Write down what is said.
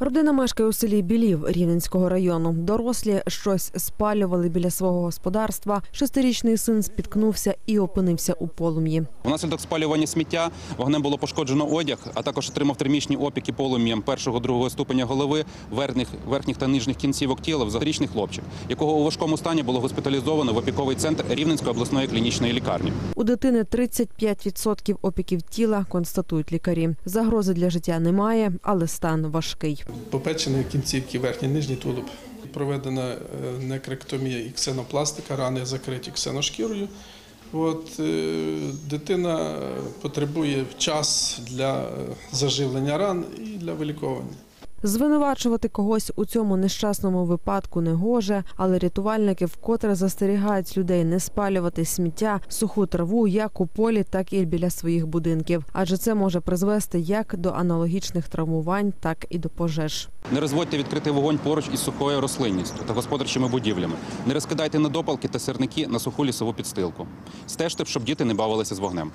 Родина мешкає у селі Білів Рівненського району. Дорослі щось спалювали біля свого господарства. Шестирічний син спіткнувся і опинився у полум'ї. Внаслідок спалювання сміття вогнем було пошкоджено одяг, а також отримав термічні опіки полум'ям першого другого ступеня голови, верхніх, верхніх та нижніх кінцівок тіла взагрічний хлопчик, якого у важкому стані було госпіталізовано в опіковий центр Рівненської обласної клінічної лікарні. У дитини 35% опіків тіла, констатують лікарі. Загрози для життя немає, але стан важкий. Попечені кінцівки верхній нижній тулуб. Проведена е, некректомія і ксенопластика, рани закриті ксеношкірою. От, е, дитина потребує час для е, заживлення ран і для виліковування. Звинувачувати когось у цьому нещасному випадку не гоже, але рятувальники вкотре застерігають людей не спалювати сміття, суху траву як у полі, так і біля своїх будинків, адже це може призвести як до аналогічних травмувань, так і до пожеж. Не розводьте відкритий вогонь поруч із сухою рослинністю та господарчими будівлями. Не розкидайте недопалки та сирники на суху лісову підстилку. Стежте, щоб діти не бавилися з вогнем.